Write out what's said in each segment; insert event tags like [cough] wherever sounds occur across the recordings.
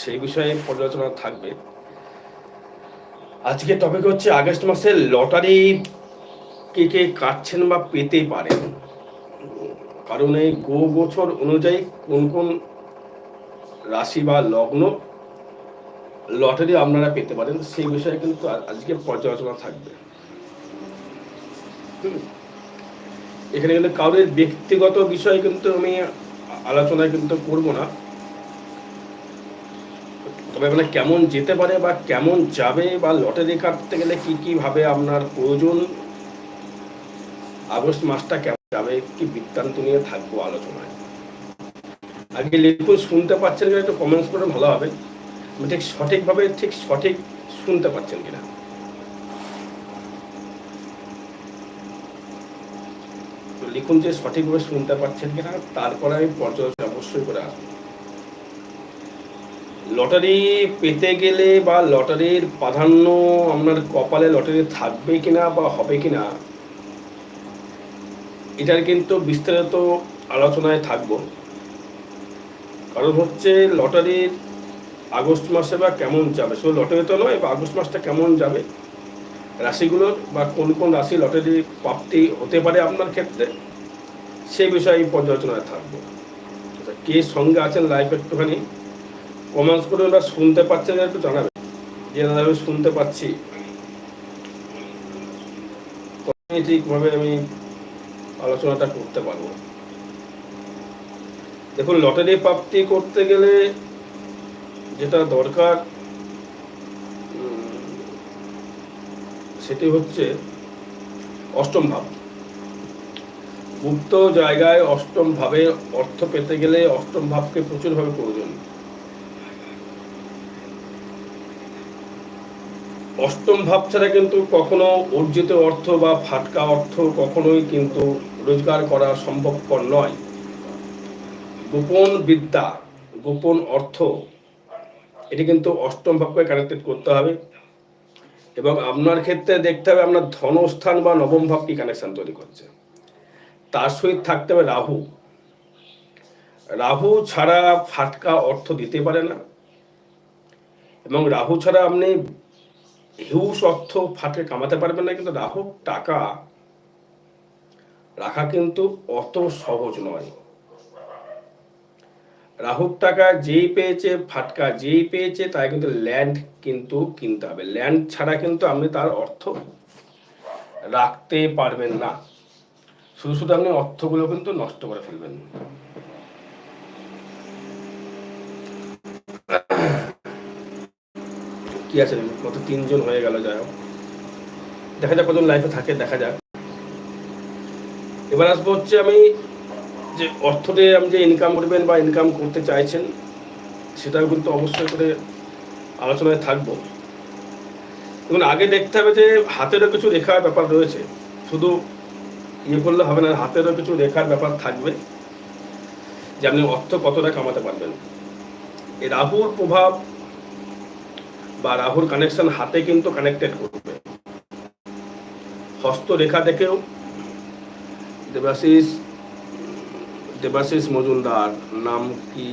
সেই বিষয়ে পর্যালোচনা থাকবে। আজকে টপিক হচ্ছে আগস্ট মাসের লটারি কে কে কাটছেন বা পেতে পারেন। কারণ এই গো বছর অনুযায়ী কোন কোন রাশি বা লগ্ন লটারি আপনারা পেতে পারেন, সেই বিষয়ে কিন্তু আজকে পর্যালোচনা থাকবে। এখানে কিন্তু কারোর ব্যক্তিগত বিষয় কিন্তু আমি আলোচনায় কিন্তু করব না। তবে মানে কেমন যেতে পারে বা কেমন যাবে বা লটারি কাটতে গেলে কি কি ভাবে আপনার প্রয়োজন? আগস্ট মাসটা কেমন যাবে? কি বৃত্তান্ত নিয়ে থাকব আলোচনায়? আগে লিখুন, শুনতে পাচ্ছেন কিনা? একটু কমেন্টস করে ভালো হবে। ঠিক সঠিকভাবে, ঠিক সঠিক শুনতে পাচ্ছেন কিনা? লিখুন যে সঠিকভাবে শুনতে পাচ্ছেন কিনা, তারপরে আমি পর্যালোচনা অবশ্যই করে আসব। লটারি পেতে গেলে বা লটারির প্রাধান্য আপনার কপালে লটারি থাকবে কিনা বা হবে কিনা এটার কিন্তু বিস্তারিত আলোচনায় থাকব। কারণ হচ্ছে লটারির আগস্ট মাসে বা কেমন যাবে? শুধু লটারি তো নয় বা আগস্ট মাসটা কেমন যাবে? রাশিগুলোর বা কোন কোন রাশি লটারি প্রাপ্তি হতে পারে আপনার ক্ষেত্রে সেই বিষয়ে পর্যালোচনায় থাকব। আচ্ছা, কে সঙ্গে আছেন লাইফ একটুখানি? কমেন্টস করে ওরা শুনতে পাচ্ছেন একটু জানাবেন যে, দাদা, আমি শুনতে পাচ্ছি। ঠিকভাবে আমি আলোচনাটা করতে পারব। দেখুন, লটারি প্রাপ্তি করতে গেলে যেটা দরকার সেটি হচ্ছে অষ্টম ভাব। গুপ্ত জায়গায় অষ্টম ভাবে অর্থ পেতে গেলে অষ্টম ভাবকে প্রচুরভাবে প্রয়োজন। অষ্টম ভাব ছাড়া কিন্তু কখনো অর্জিত অর্থ বা ফাটকা অর্থ কখনোই কিন্তু রোজগার করা সম্ভবপর নয়। গোপন বিদ্যা, গোপন অর্থ, এটি কিন্তু অষ্টম ভাবকে কানেক্টেড করতে হবে এবং আপনার ক্ষেত্রে দেখতে হবে আপনার ধনস্থান বা নবম ভাব কি কানেকশন তৈরি করছে। তার সহিত থাকতে হবে রাহু। রাহু ছাড়া ফাটকা অর্থ দিতে পারে না এবং রাহু ছাড়া আপনি হিউজ অর্থ ফাটকে কামাতে পারবেন না কিন্তু রাহুর টাকা। রাখা কিন্তু অত সহজ নয়। রাহুর টাকা যেই পেয়েছে ফাটকা যেই পেয়েছে, তাই কিন্তু ল্যান্ড কিন্তু কিনতে হবে। ল্যান্ড ছাড়া কিন্তু আপনি তার অর্থ রাখতে পারবেন না। শুধু শুধু আপনি অর্থগুলো কিন্তু নষ্ট করে ফেলবেন। কি আছে কত তিনজন হয়ে গেল, যাই হোক। দেখা যাক কজন লাইফে থাকে, দেখা যাক। এবার আসব হচ্ছে আমি যে অর্থ দিয়ে আপনি যে ইনকাম করবেন বা ইনকাম করতে চাইছেন, সেটাও কিন্তু অবশ্যই করে আলোচনায় থাকব। এবং আগে দেখতে হবে যে হাতেরও কিছু রেখার ব্যাপার রয়েছে। শুধু ইয়ে করলে হবে না, হাতেরও কিছু রেখার ব্যাপার থাকবে। যে আপনি অর্থ কতটা কামাতে পারবেন। এই রাহুর প্রভাব বা রাহুর কানেকশন হাতে কিন্তু কানেক্টেড করবে। হস্তরেখা দেখেও দেবাশিস দেবাশিস মজুমদার, নাম কি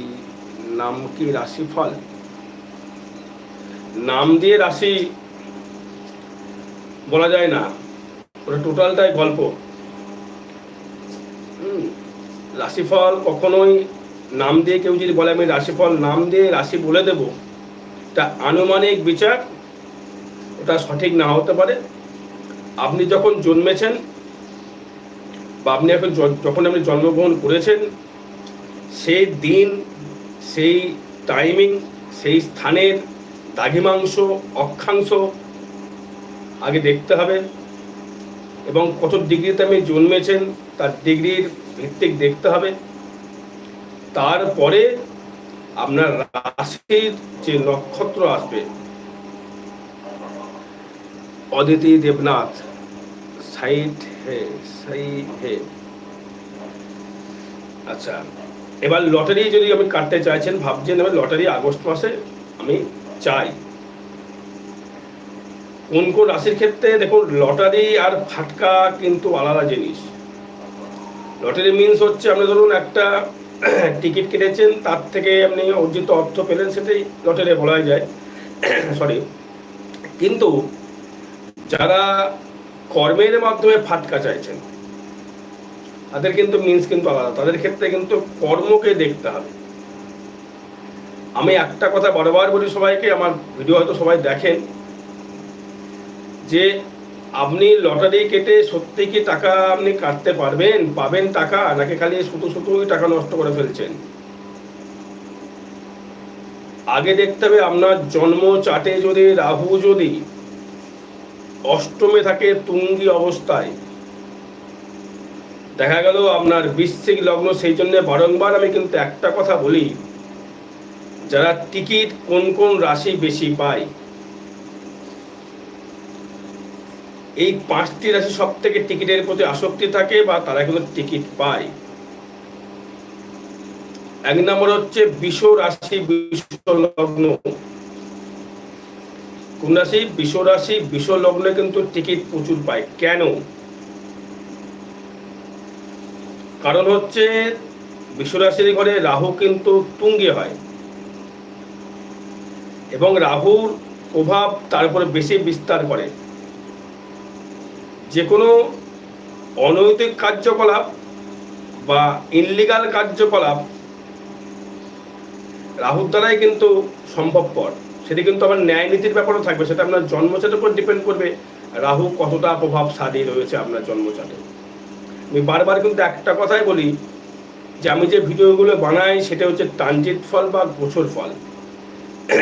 নাম কি রাশিফল? নাম দিয়ে রাশি বলা যায় না, ওটা টোটালটাই গল্প। রাশিফল কখনোই নাম দিয়ে কেউ যদি বলে আমি রাশিফল, নাম দিয়ে রাশি বলে দেব তা আনুমানিক বিচার, ওটা সঠিক না হতে পারে। আপনি যখন জন্মেছেন বা আপনি এখন যখন আপনি জন্মগ্রহণ করেছেন, সেই দিন, সেই টাইমিং সেই স্থানের দ্রাঘিমাংশ, অক্ষাংশ আগে দেখতে হবে এবং কত ডিগ্রিতে আপনি জন্মেছেন, তার ডিগ্রির ভিত্তিক দেখতে হবে। তারপরে আপনার রাশির যে নক্ষত্র আসবে, অদিতি দেবনাথ, সাইড হে সাই হে। আচ্ছা এবার লটারি যদি আমি কাটতে চাইছেন, ভাবছেন আমি লটারি আগস্ট মাসে, আমি চাই। কোন কোন রাশির ক্ষেত্রে দেখুন, লটারি আর ফাটকা কিন্তু আলাদা জিনিস। লটারি মিনস হচ্ছে, আপনি ধরুন একটা [coughs] টিকিট কেটেছেন, তার থেকে আপনি অর্জিত অর্থ পেলেন, সেটাই লটারি বলা যায়। [coughs] সরি কিন্তু যারা কর্মের মাধ্যমে ফাটকা চাইছেন, তাদের কিন্তু মিন্স কিন্তু আলাদা। তাদের ক্ষেত্রে কিন্তু কর্মকে দেখতে হবে। আমি একটা কথা বারবার বলি সবাইকে, আমার ভিডিও হয়তো সবাই দেখেন, যে আপনি লটারি কেটে সত্যি কি টাকা আপনি কাটতে পারবেন? পাবেন টাকা, নাকি খালি শুধু শুধুই টাকা নষ্ট করে ফেলছেন? আগে দেখতে হবে আপনার জন্ম চাটে যদি, রাহু যদি, অষ্টমে থাকে তুঙ্গি অবস্থায়। দেখা গেল আপনার বৃশ্চিক লগ্ন, সেই জন্য বারংবার আমি কিন্তু একটা কথা বলি, যারা টিকিট কোন কোন রাশি বেশি পায়। এই পাঁচটি রাশি সব থেকে টিকিটের প্রতি আসক্তি থাকে বা তারা কিন্তু টিকিট পায়। এক নম্বর হচ্ছে বিষ রাশি, বিষ কোন রাশি? বিষ রাশি, বিষ কিন্তু টিকিট প্রচুর পায়। কেন? কারণ হচ্ছে বিশ্বরাশির ঘরে রাহু কিন্তু তুঙ্গে হয়। এবং রাহুর প্রভাব তার উপরে বেশি বিস্তার করে। যে কোনো অনৈতিক কার্যকলাপ বা ইনলিগাল কার্যকলাপ রাহুর দ্বারাই কিন্তু সম্ভবপর। সেটি কিন্তু আবার ন্যায় নীতির ব্যাপারও থাকবে, সেটা আপনার জন্মচাটের উপর ডিপেন্ড করবে রাহু কতটা প্রভাব প্রভাবশালী রয়েছে আপনার জন্মচাটে। আমি বারবার কিন্তু একটা কথাই বলি যে আমি যে ভিডিওগুলো বানাই সেটা হচ্ছে ট্রানজিট ফল বা গোছর ফল।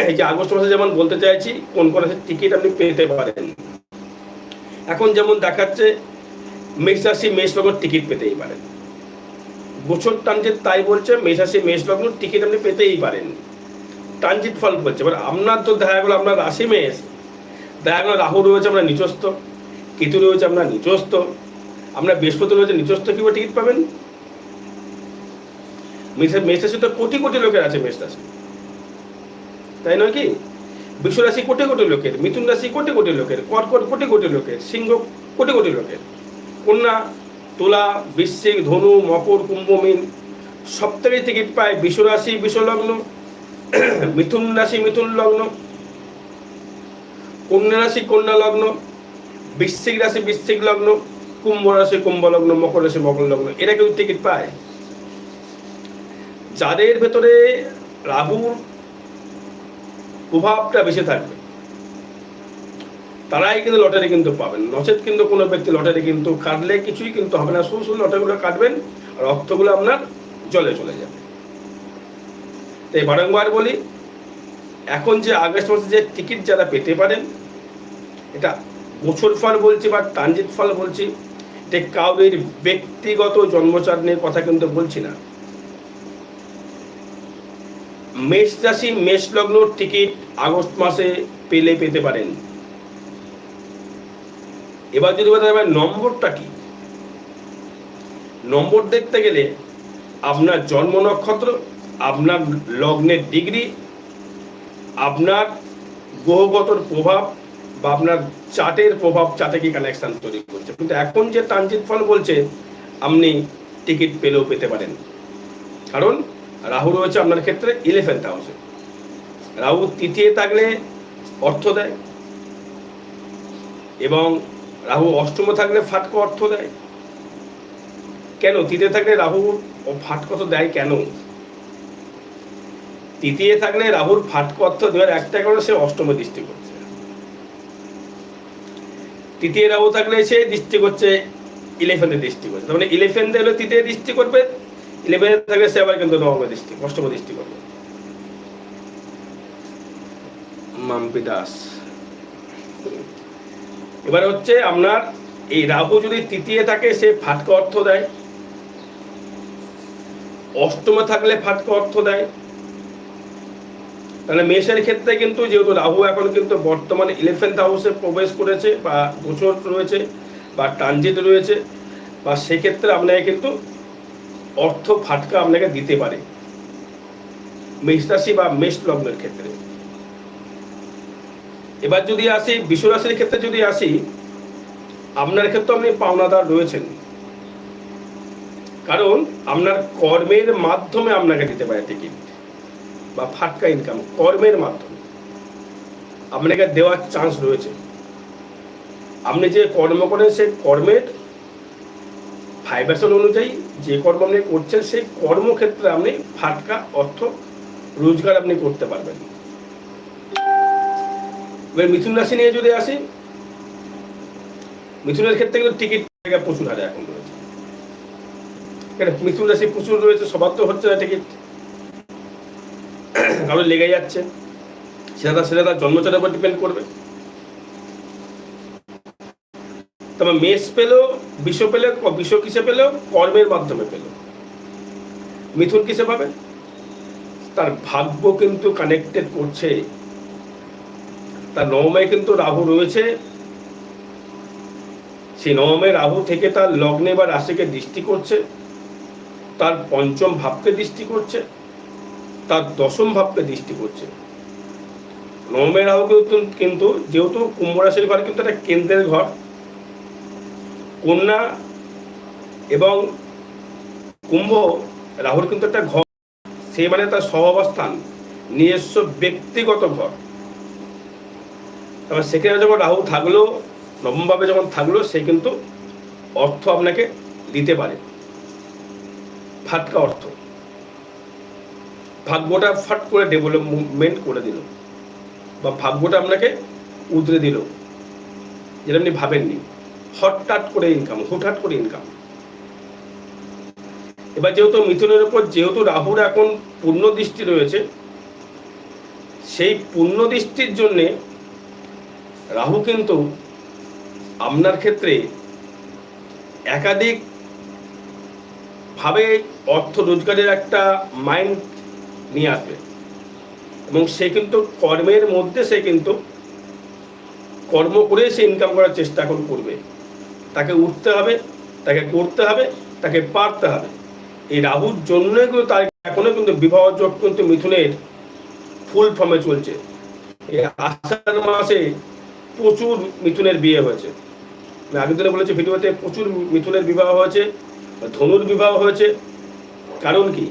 এই যে আগস্ট মাসে যেমন বলতে চাইছি, কোন কোন টিকিট আপনি পেতে পারেন। এখন যেমন দেখাচ্ছে মেষ রাশি মেষ টিকিট পেতেই পারেন। গোছর ট্রানজিট তাই বলছে মেষ রাশি মেষ টিকিট আপনি পেতেই পারেন। ট্রানজিট ফল বলছে, এবার আপনার তো দেখা গেলো আপনার রাশি মেষ, দেখা গেলো রাহু রয়েছে আপনার নিচস্থ, কেতু রয়েছে আপনার নিচস্থ আপনার বৃহস্পতি রয়েছে নিচস্থ কীভাবে টিকিট পাবেন? মেষ রাশি তো কোটি কোটি লোকের আছে মেষ রাশি তাই নয় কি? বিশ্ব রাশি কোটি কোটি লোকের, মিথুন রাশি কোটি কোটি লোকের, কর্কট কোটি কোটি লোকের, সিংহ কোটি কোটি লোকের, কন্যা, তুলা, বৃশ্চিক, ধনু, মকর, কুম্ভ, মিন থেকে টিকিট পায় বিশ্ব রাশি বিশ্ব লগ্ন, [clears throat] মিথুন রাশি, মিথুন লগ্ন, কন্যা রাশি, কন্যা লগ্ন, বৃশ্চিক রাশি, বৃশ্চিক লগ্ন, কুম্ভ রাশি, কুম্ভ লগ্ন, মকর রাশি, মকর লগ্ন, এরা কেউ টিকিট পায়। যাদের ভেতরে রাহুর প্রভাবটা বেশি থাকবে। তারাই কিন্তু লটারি কিন্তু পাবেন। নচেত কিন্তু কোনো ব্যক্তি লটারি কিন্তু কাটলে কিছুই কিন্তু হবে না। শুধু শুধু লটারিগুলো কাটবেন আর অর্থগুলো আপনার জলে চলে যাবে। তাই বারংবার বলি, এখন যে আগস্ট মাসে যে টিকিট যারা পেতে পারেন, এটা বছর ফল বলছি বা ট্রানজিট ফল বলছি, এটা কাউরির ব্যক্তিগত জন্মচার নিয়ে কথা কিন্তু বলছি না। মেষ রাশি, মেষ লগ্ন টিকিট আগস্ট মাসে পেলে পেতে পারেন। এবার যদি বলতে নম্বরটা কি? নম্বর দেখতে গেলে আপনার জন্ম নক্ষত্র, আপনার লগ্নের ডিগ্রি, আপনার গ্রহগতর প্রভাব বা আপনার চার্টের প্রভাব, চাটে কি কানেকশন তৈরি করছে? কিন্তু এখন যে ট্রানজিট ফল বলছে, আপনি টিকিট পেলেও পেতে পারেন। কারণ রাহু রয়েছে আপনার ক্ষেত্রে ইলেভেন্থ হাউসে রাহু তৃতীয় থাকলে অর্থ দেয় এবং রাহু অষ্টমে থাকলে ফাটকো অর্থ দেয়। কেন? তৃতীয় থাকলে রাহু ও ফাটকো তো দেয় কেন? তৃতীয় থাকলে রাহুর ফাটকো অর্থ দেওয়ার একটা কারণে সে অষ্টমে দৃষ্টি করছে। তৃতীয় রাহু থাকলে সে দৃষ্টি করছে ইলেভেন্থে দৃষ্টি করছে। তার মানে ইলেভেন্থে হলে তৃতীয় দৃষ্টি করবে ইলেভেনে থাকলে সে আবার কিন্তু নবম দৃষ্টি, অষ্টম দৃষ্টি করবে। মাম্পি দাস এবার হচ্ছে আপনার, এই রাহু যদি তৃতীয় থাকে, সে ফাটকা অর্থ দেয়। অষ্টমে থাকলে ফাটকা অর্থ দেয়। তাহলে মেষের ক্ষেত্রে কিন্তু যেহেতু রাহু এখন কিন্তু বর্তমানে ইলেভেন্থ হাউসে প্রবেশ করেছে, বা গোচর রয়েছে, বা ট্রানজিট রয়েছে, বা সেক্ষেত্রে আপনাকে কিন্তু অর্থ ফাটকা আপনাকে দিতে পারে। মেষ রাশি বা মেষ লগ্নের ক্ষেত্রে। এবার যদি আসি, বিশ্বরাশির ক্ষেত্রে যদি আসি, আপনার ক্ষেত্রে আপনি পাওনাদার রয়েছেন। কারণ আপনার কর্মের মাধ্যমে আপনাকে দিতে পারে টিকিট বা ফাটকা ইনকাম কর্মের মাধ্যমে। আপনাকে দেওয়ার চান্স রয়েছে। আপনি যে কর্ম করেন, সেই কর্মের ভাইব্রেশন অনুযায়ী যে কর্ম আপনি করছেন, সেই কর্মক্ষেত্রে আপনি ফাটকা অর্থ রোজগার আপনি করতে পারবেন। এবার মিথুন রাশি নিয়ে যদি আসি, মিথুনের ক্ষেত্রে কিন্তু টিকিট প্রচুর হারে এখন রয়েছে। কেন? মিথুন রাশি প্রচুর রয়েছে, সবার তো হচ্ছে না টিকিট কারও লেগে যাচ্ছে, সেটা সেটা তার জন্মচারের উপর ডিপেন্ড করবে। তবে মেষ পেলেও বিষ পেলে বিষ কিসে পেলেও কর্মের মাধ্যমে পেল। মিথুন কিসে পাবে? তার ভাগ্য কিন্তু কানেক্টেড করছে। তার নবমে কিন্তু রাহু রয়েছে। সেই নবমে রাহু থেকে তার লগ্নে বা রাশিকে দৃষ্টি করছে। তার পঞ্চম ভাবকে দৃষ্টি করছে। তার দশম ভাবকে দৃষ্টি করছে। নবমে রাহু কিন্তু কিন্তু যেহেতু কুম্ভ রাশির ঘর কিন্তু একটা কেন্দ্রের ঘর। কন্যা এবং কুম্ভ, রাহুর কিন্তু একটা ঘর। সে মানে তার সহাবস্থান নিজস্ব ব্যক্তিগত ঘর। তারপর সেখানে যখন রাহু থাকল, নবমভাবে যখন থাকল, সে কিন্তু অর্থ আপনাকে দিতে পারে। ফাটকা অর্থ। ভাগ্যটা ফাট করে ডেভেলপমেন্ট করে দিল। বা ভাগ্যটা আপনাকে উতরে দিল। যেটা আপনি ভাবেননি। হঠাৎ করে ইনকাম হুটহাট করে ইনকাম এবার যেহেতু মিথুনের উপর, যেহেতু রাহুর এখন পূর্ণ দৃষ্টি রয়েছে, সেই পূর্ণ দৃষ্টির জন্যে রাহু কিন্তু আপনার ক্ষেত্রে একাধিক ভাবে অর্থ রোজগারের একটা মাইন্ড নিয়ে আসবে। এবং সে কিন্তু কর্মের মধ্যে সে কিন্তু কর্ম করে সে ইনকাম করার চেষ্টা এখন করবে। তাকে উঠতে হবে, তাকে করতে হবে, তাকে পারতে হবে। এই রাহুর জন্য কিন্তু তার এখনও কিন্তু বিবাহ যোগ কিন্তু মিথুনের ফুল ফর্মে চলছে। এই আষাঢ় মাসে প্রচুর মিথুনের বিয়ে হয়েছে। আমি আগের দিনে বলেছি, ভিডিওতে প্রচুর মিথুনের বিবাহ হয়েছে, ধনুর বিবাহ হয়েছে। কারণ কি?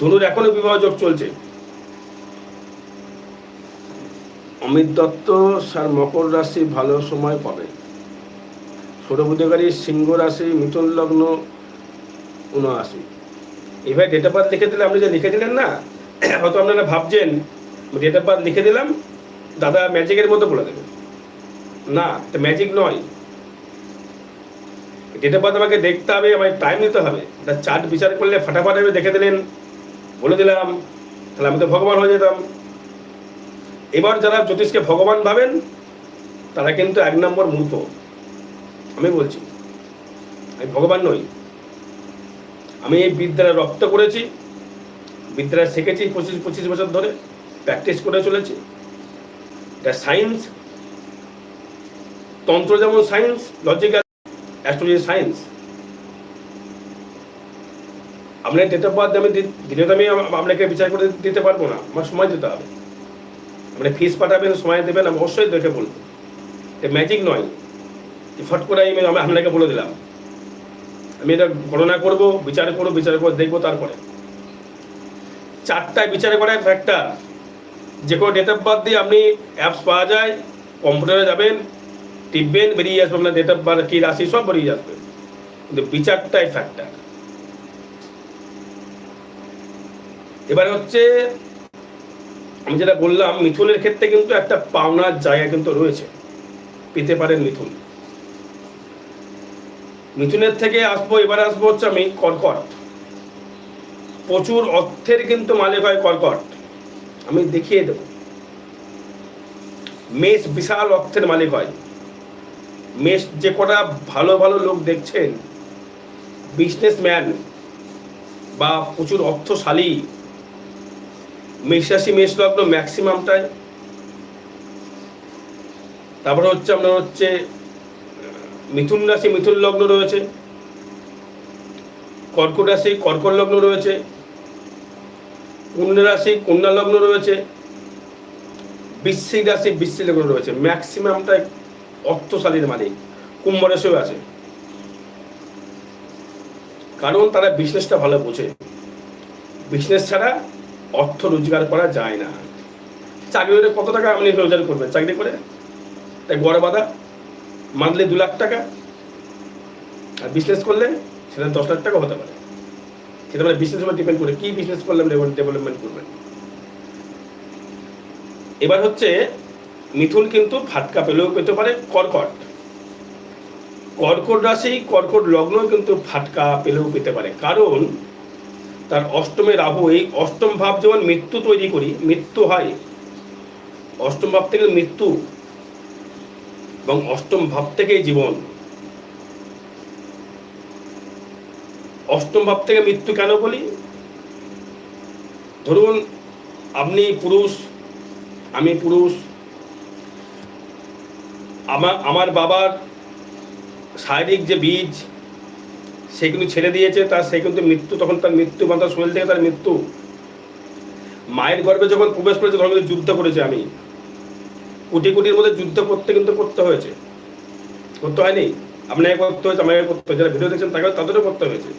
ধনুর এখনও বিবাহ যোগ চলছে। অমিত দত্ত স্যার মকর রাশি ভালো সময় পাবে। সৌরবুদ্ধিকারী সিংহ রাশি মিথুন লগ্ন উনআশি। এইভাবে ডেট অফ বার্থ লিখে দিলে আপনি যে লিখে দিলেন না, [clears throat] হয়তো আপনারা ভাবছেন ডেট অফ বার্থ লিখে দিলাম, দাদা ম্যাজিকের মতো বলে দেবে। না তো ম্যাজিক নয়। ডেট অফ বার্থ আমাকে দেখতে হবে আমাকে টাইম নিতে হবে। তার চার্ট বিচার করলে ফাটাফাট হবে দেখে দিলেন, বলে দিলাম, তাহলে আমি তো ভগবান হয়ে যেতাম। এবার যারা জ্যোতিষকে ভগবান ভাবেন, তারা কিন্তু এক নম্বর মূর্খ। আমি বলছি, আমি ভগবান নই। আমি এই বিদ্যাটা রপ্ত করেছি বিদ্যাটা শিখেছি পঁচিশ পঁচিশ বছর ধরে প্র্যাকটিস করে চলেছি। এটা সায়েন্স তন্ত্র যেমন সায়েন্স লজিক্যাল অ্যাস্ট্রোলজি সায়েন্স আপনার ডেট অফ বার্থ আমি দি- দিলে তো আমি আপনাকে বিচার করে দিতে পারব না, আমার সময় দিতে হবে। আপনি ফিস পাঠাবেন, সময় দেবেন, আমি অবশ্যই দেখে বলব। এটা ম্যাজিক নয়। ফট করে আমি আমি আপনাকে বলে দিলাম। আমি এটা গণনা করব, বিচার করব, বিচার করে দেখব তারপরে। চারটায় বিচার করার ফ্যাক্টর যে কোনো ডেট অফ বার্থ দিয়ে আপনি অ্যাপস পাওয়া যায় কম্পিউটারে যাবেন, টিপবেন, বেরিয়ে আসবে আপনার ডেট অফ বার্থ কী রাশি, সব বেরিয়ে আসবে। কিন্তু বিচারটাই ফ্যাক্টর এবার হচ্ছে, আমি যেটা বললাম, মিথুনের ক্ষেত্রে কিন্তু একটা পাওনার জায়গা কিন্তু রয়েছে। পেতে পারেন মিথুন। মিথুনের থেকে আসব, এবার আসব হচ্ছে আমি কর্কট প্রচুর অর্থের কিন্তু মালিক হয় কর্কট আমি দেখিয়ে দেব। মেষ বিশাল অর্থের মালিক হয়। মেষ যে কটা ভালো ভালো লোক দেখছেন বিজনেসম্যান বা প্রচুর অর্থশালী মেষ রাশি মেষ লগ্ন ম্যাক্সিমামটাই তারপরে হচ্ছে আপনার হচ্ছে মিথুন রাশি, মিথুন লগ্ন রয়েছে। কর্কট রাশি, কর্কট লগ্ন রয়েছে। কন্যা রাশি কন্যা লগ্ন রয়েছে। বৃশ্চিক রাশি, বৃশ্চিক লগ্ন রয়েছে। ম্যাক্সিমামটাই অর্থশালীর মালিক। কুম্ভ রাশিও আছে। কারণ তারা বিজনেসটা ভালো বোঝে। বিজনেস ছাড়া অর্থ রোজগার করা যায় না। চাকরি করে কত টাকা আপনি রোজগার করবেন? চাকরি করে? তাই গড় বাঁধা। মান্থলি দু লাখ টাকা আর বিজনেস করলে সেটা দশ লাখ টাকা হতে পারে। সেটা মানে বিজনেস উপর ডিপেন্ড করে কী বিজনেস করলে ডেভেলপমেন্ট করবেন। এবার হচ্ছে মিথুন কিন্তু ফাটকা পেলেও পেতে পারে কর্কট। কর্কট রাশি, কর্কট লগ্ন কিন্তু ফাটকা পেলেও পেতে পারে। কারণ তার অষ্টমে রাহু, এই অষ্টম ভাব যেমন মৃত্যু তৈরি করি, মৃত্যু হয়, অষ্টম ভাব থেকে মৃত্যু এবং অষ্টম ভাব থেকেই জীবন। অষ্টম ভাব থেকে মৃত্যু কেন বলি? ধরুন, আপনি পুরুষ, আমি পুরুষ। আমার আমার বাবার শারীরিক যে বীজ, সে কিন্তু ছেড়ে দিয়েছে, তার সে কিন্তু মৃত্যু, তখন তার মৃত্যু বা তার শরীর থেকে তার মৃত্যু। মায়ের গর্ভে যখন প্রবেশ করেছে, তখন কিন্তু যুদ্ধ করেছে আমি। কোটি কোটির মধ্যে যুদ্ধ করতে কিন্তু করতে হয়েছে। করতে হয়নি। আপনাকে করতে হয়েছে, আমাকে করতে হয়েছে। যারা ভিডিও দেখছেন তাকে তাদেরও করতে হয়েছে।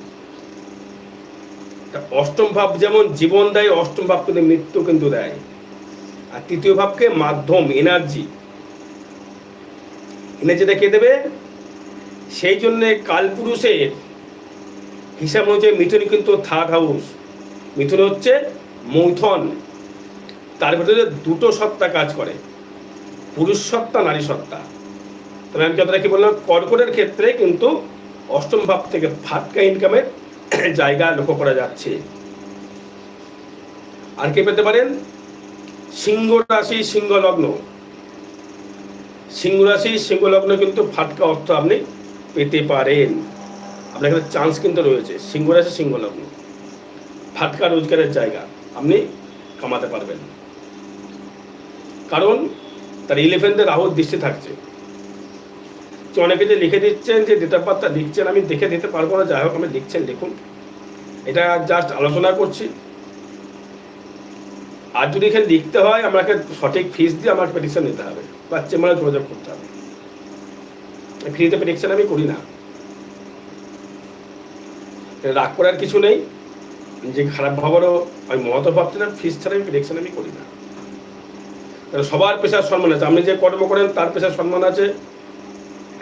অষ্টম ভাব যেমন জীবন দেয়, অষ্টম ভাব কিন্তু মৃত্যু কিন্তু দেয়। আর তৃতীয় ভাবকে মাধ্যম এনার্জি এনার্জিটা কে দেবে? সেই জন্যে কালপুরুষের হিসাব অনুযায়ী মিথুন কিন্তু থার্ড হাউস মিথুন হচ্ছে মৈথন। তার ভিতরে দুটো সত্তা কাজ করে। পুরুষ সত্তা নারী সত্তা তবে আমি কথাটা কি বললাম? কর্কটের ক্ষেত্রে কিন্তু অষ্টম ভাব থেকে ফাটকা ইনকামের জায়গা লক্ষ্য করা যাচ্ছে। আর কে পেতে পারেন? সিংহ রাশি, সিংহ লগ্ন। সিংহ রাশি, সিংহ লগ্ন কিন্তু ফাটকা অর্থ আপনি পেতে পারেন। আপনার এখানে চান্স কিন্তু রয়েছে। সিংহ রাশি, সিংহ লগ্ন। ফাটকা রোজগারের জায়গা আপনি কামাতে পারবেন। কারণ তার ইলেভেন্থে রাহুর দৃষ্টি থাকছে। অনেকে যে লিখে দিচ্ছেন, যে ডেট লিখছেন, আমি দেখে দিতে পারব না, যাই হোক, আমি লিখছেন, লিখুন। এটা জাস্ট আলোচনা করছি। আর যদি এখানে লিখতে হয়, আমাকে সঠিক ফিস দিয়ে আমার পেটিশন নিতে হবে। বা চেম্বারে যোগাযোগ করতে হবে। ফ্রিতে পেটিশন আমি করি না। রাগ করার কিছু নেই। যে খারাপ ভাবারও আমি মহত ভাবছি না ফিস ছাড়া আমি পেটিশন আমি করি না। সবার পেশার সম্মান আছে। আপনি যে কর্ম করেন, তার পেশার সম্মান আছে।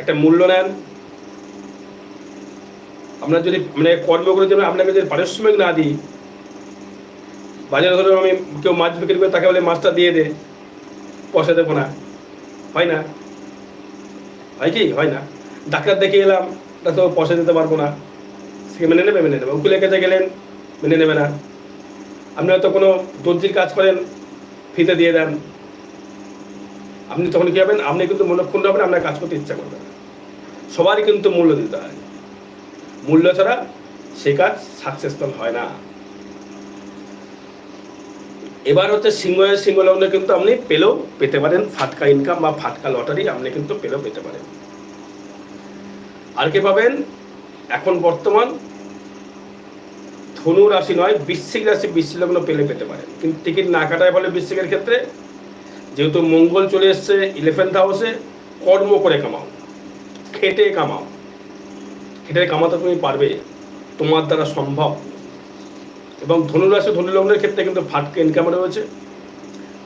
একটা মূল্য নেন। আপনার যদি মানে কর্ম করে যদি আপনাকে যদি পারিশ্রমিক না দিই, বাজারে ধরো আমি কেউ মাছ বিক্রি করে তাকে বলে মাছটা দিয়ে দে, পয়সা দেবো না। হয় না? হয় কি? হয় না। ডাক্তার দেখে এলাম তা তো পয়সা দিতে পারব না। সে মেনে নেবে মেনে নেবে। উকিলের কাছে গেলেন, মেনে নেবে না। আপনি হয়তো কোনো দর্জির কাজ করেন, ফিতে দিয়ে দেন। আপনি তখন কী হবেন? আপনি কিন্তু মনক্ষুণ্ণ হবেন, আপনার কাজ করতে ইচ্ছা করবেন সবারই কিন্তু মূল্য দিতে হয়। মূল্য ছাড়া সে কাজ সাকসেসফুল হয় না। এবার হচ্ছে সিংহের সিংহ লগ্ন কিন্তু আপনি পেলেও পেতে পারেন। ফাটকা ইনকাম বা ফাটকা লটারি আপনি কিন্তু পেলেও পেতে পারেন। আর কে পাবেন? এখন বর্তমান ধনু রাশি নয়, বৃশ্চিক রাশি, বৃশ্চিক লগ্ন পেলে পেতে পারেন। কিন্তু টিকিট না কাটায় ফলে বৃশ্চিকের ক্ষেত্রে যেহেতু মঙ্গল চলে এসছে ইলেভেন্থ হাউসে কর্ম করে কামাও, খেটে কামাও। খেটে কামাতে তুমি পারবে, তোমার দ্বারা সম্ভব। এবং ধনুরাশি, ধনুলগ্নের ক্ষেত্রে কিন্তু ফাটকা ইনকাম রয়েছে।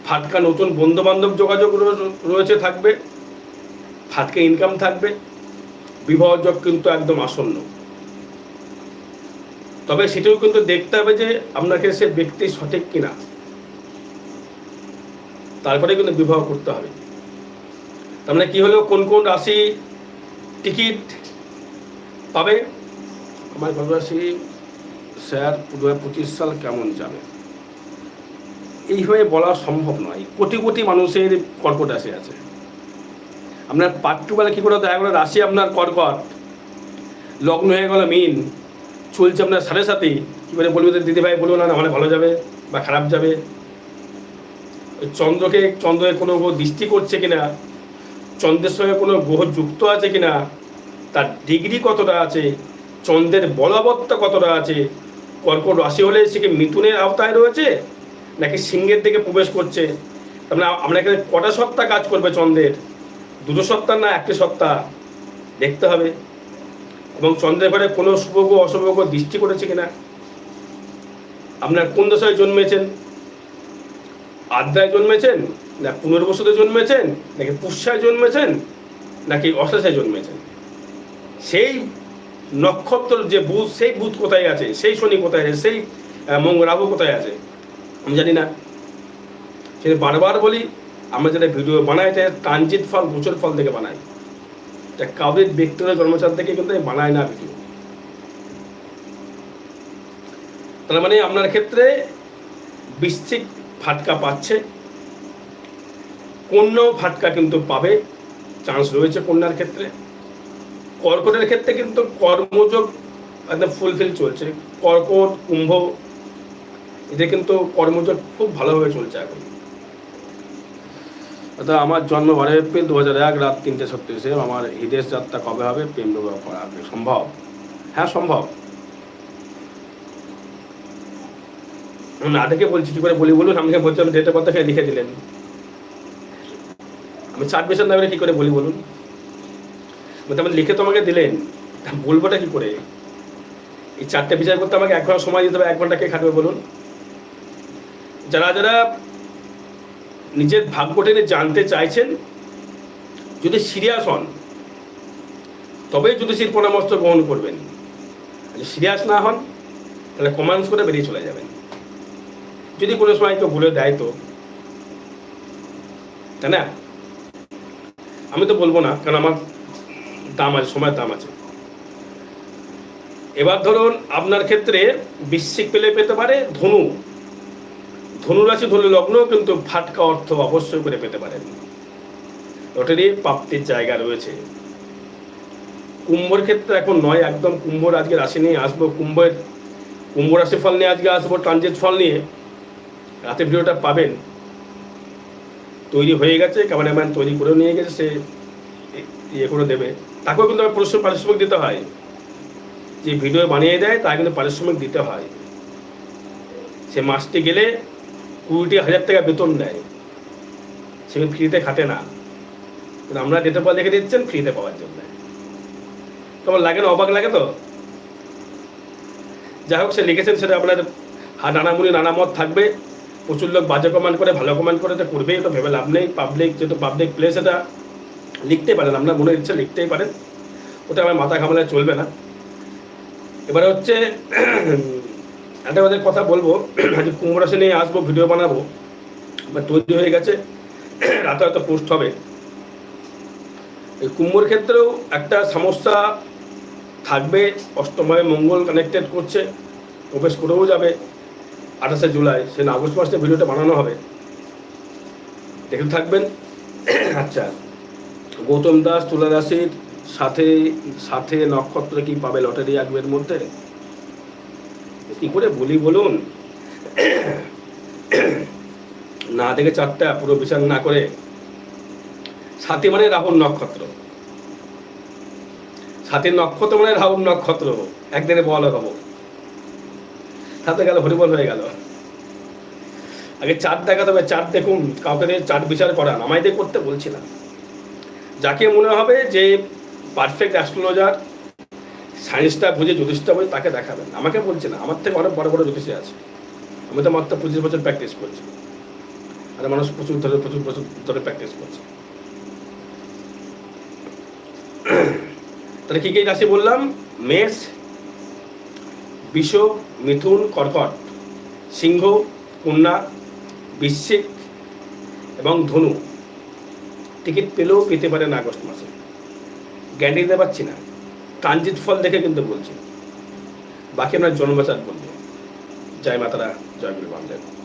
ফাটকা নতুন বন্ধু বান্ধব যোগাযোগ রয়ে- রয়েছে, থাকবে। ফাটকা ইনকাম থাকবে। বিবাহ যোগ কিন্তু একদম আসন্ন। তবে সেটাও কিন্তু দেখতে হবে যে আপনাকে সে ব্যক্তি সঠিক কিনা। তারপরে কিন্তু বিবাহ করতে হবে। তার মানে কী হলো? কোন কোন রাশি টিকিট পাবে? আমার রাশি স্যার দু পঁচিশ সাল কেমন যাবে? এইভাবে বলা সম্ভব নয়। কোটি কোটি মানুষের কর্কট রাশি আছে। আপনার পাট্টুবেলা কী করে দেখা গেলো? রাশি আপনার কর্কট। লগ্ন হয়ে গেল মিন। চলছে আপনার সাড়ে সাথে। কী করে বলবে দিদি ভাই বলব না মানে ভালো যাবে বা খারাপ যাবে। চন্দ্রকে, চন্দ্রের কোনো গ্রহ দৃষ্টি করছে কিনা, চন্দ্রের সঙ্গে কোনো গ্রহ যুক্ত আছে কিনা, তার ডিগ্রি কতটা আছে, চন্দ্রের বলবত্তা কতটা আছে, কর্কট রাশি হলে সে কি মিথুনের আওতায় রয়েছে, নাকি সিংহের দিকে প্রবেশ করছে? তার মানে আমরা এখানে কটা সত্তা কাজ করবে চন্দ্রের? দুটো সত্তা না একটি সত্তা? দেখতে হবে। এবং চন্দ্রের ঘরে কোনো শুভগ অশুভগ দৃষ্টি করেছে কিনা? আপনার কোন দশায় জন্মেছেন? আদ্রায় জন্মেছেন না পুনর্বসুতে জন্মেছেন নাকি পুষ্যায় জন্মেছেন নাকি অশেষায় জন্মেছেন? সেই নক্ষত্র যে বুধ সেই বুধ কোথায় আছে? সেই শনি কোথায় আছে? সেই আহ, মঙ্গল রাহু কোথায় আছে? আমি জানি না। সেটা বারবার বলি আমরা যেটা ভিডিও বানাই এটা ট্রানজিট ফল গোচর ফল থেকে বানাই। এটা কাউরির ব্যক্তিগত জন্মচার থেকে কিন্তু আমি বানাই না ভিডিও। তার মানে আপনার ক্ষেত্রে বৃশ্চিক ফাটকা পাচ্ছে। কন্যাও ফাটকা কিন্তু পাবে চান্স রয়েছে কন্যার ক্ষেত্রে। কর্কটের ক্ষেত্রে কিন্তু কর্মযোগ একদম ফুলফিল চলছে। কর্কট, কুম্ভ, এদের কিন্তু কর্মযোগ খুব ভালোভাবে চলছে এখন। অর্থাৎ আমার জন্ম বারো এপ্রিল দু হাজার এক, রাত তিনটে ছত্রিশে আমার হিদেশ যাত্রা কবে হবে? প্রেম করা সম্ভব? হ্যাঁ সম্ভব। দেখে বলছি, কি করে বলি বলুন? আমাকে বলছি, আমি ডেটের কথা লিখে দিলেন। আমি চার বিষয় না কি করে বলি বলুন? বলতে আমি লিখে তো আমাকে দিলেন বলবোটা কি করে? এই চারটে বিচার করতে আমাকে এক ঘণ্টা সময় দিতে হবে, এক ঘণ্টা কে খাটবে বলুন? যারা যারা নিজের ভাগ্য টেনে জানতে চাইছেন, যদি সিরিয়াস হন, তবেই জ্যোতিষীর পরামর্শ গ্রহণ করবেন। সিরিয়াস না হন, তাহলে কমান্স করে বেরিয়ে চলে যাবেন। যদি কোনো সময় কেউ ভুলে দেয় তো। তাই না? আমি তো বলব না, কারণ আমার দাম আছে, সময়ের দাম আছে। এবার ধরুন আপনার ক্ষেত্রে বৃশ্চিক পেলে পেতে পারে ধনু। ধনু রাশি ধনু লগ্ন, কিন্তু ফাটকা অর্থ অবশ্যই করে পেতে পারেন। লটারি প্রাপ্তির জায়গা রয়েছে। কুম্ভর ক্ষেত্রে এখন নয়, একদম কুম্ভর আজকে রাশি নিয়ে আসব। কুম্ভের, কুম্ভ রাশি ফল নিয়ে আজকে আসব ট্রানজিট ফল নিয়ে। রাতে ভিডিওটা পাবেন। তৈরি হয়ে গেছে, ক্যামেরাম্যান তৈরি করে নিয়ে গেছে, সে ইয়ে করে দেবে। তাকেও কিন্তু আমার পরিশ্রম পারিশ্রমিক দিতে হয়। যে ভিডিও বানিয়ে দেয় তা কিন্তু পারিশ্রমিক দিতে হয়। সে মাসটি গেলে কুড়িটি হাজার টাকা বেতন দেয়। সে ফ্রিতে খাটে না। কিন্তু আমরা ডেটে পর লিখে দিচ্ছেন, ফ্রিতে পাওয়ার জন্য। তোমার লাগে না? অবাক লাগে তো? যাই হোক, সে লিখেছেন, সেটা আপনার নানামুনি নানা মত থাকবে। প্রচুর লোক বাজে কমেন্ট করে, ভালো কমেন্ট করে তো করবেই, তো ভেবে লাভ নেই। পাবলিক যেহেতু পাবলিক প্লেস এটা লিখতে পারেন, আপনার মনে ইচ্ছে লিখতেই পারেন। ওটা আমার মাথা ঘামালে চলবে না। এবারে হচ্ছে, একটা ওদের কথা বলব আজকে কুম্ভ রাশি নিয়ে আসব ভিডিও বানাবো তৈরি হয়ে গেছে, রাতে হয়তো পোস্ট হবে। এই কুম্ভর ক্ষেত্রেও একটা সমস্যা থাকবে অষ্টমভাবে মঙ্গল কানেক্টেড করছে, প্রবেশ করেও যাবে। আঠাশে জুলাই সে আগস্ট মাসে ভিডিওটা বানানো হবে। দেখে থাকবেন। আচ্ছা গৌতম দাস তুলা সাথে সাথে নক্ষত্র কি পাবে লটারি আগবের মধ্যে? কি করে বলি বলুন? না দেখে চারটা, পুরো বিচার না করে। সাথে মানে রাহুল নক্ষত্র। সাথে নক্ষত্র মানে রাহুল নক্ষত্র। একদিনে বলা হব সাথে গেল হরিবল হয়ে গেল। আগে চার দেখাতে হবে চার দেখুন, কাউকে দিয়ে চার বিচার করান। আমায় দিয়ে করতে বলছিলাম। যাকে মনে হবে যে পারফেক্ট অ্যাস্ট্রোলজার সায়েন্সটা বুঝে জ্যোতিষটা বুঝে তাকে দেখাবেন। আমাকে বলছে না, আমার থেকে অনেক বড় বড় জ্যোতিষী আছে। আমি তো মাত্র পঁচিশ বছর প্র্যাকটিস করছি। আর মানুষ প্রচুর ধরে, প্রচুর প্রচুর ধরে প্র্যাকটিস করছে। তাহলে কী কী রাশি বললাম? মেষ বিষ, মিথুন, কর্কট, সিংহ, কন্যা বৃশ্চিক এবং ধনু। টিকিট পেলেও পেতে পারেন আগস্ট মাসে। গ্যারান্টি দিতে পারছি না। ট্রানজিট ফল দেখে কিন্তু বলছি। বাকি আমরা জন্মচার বলব। জয় মাতারা, জয় গুরু বামদেব।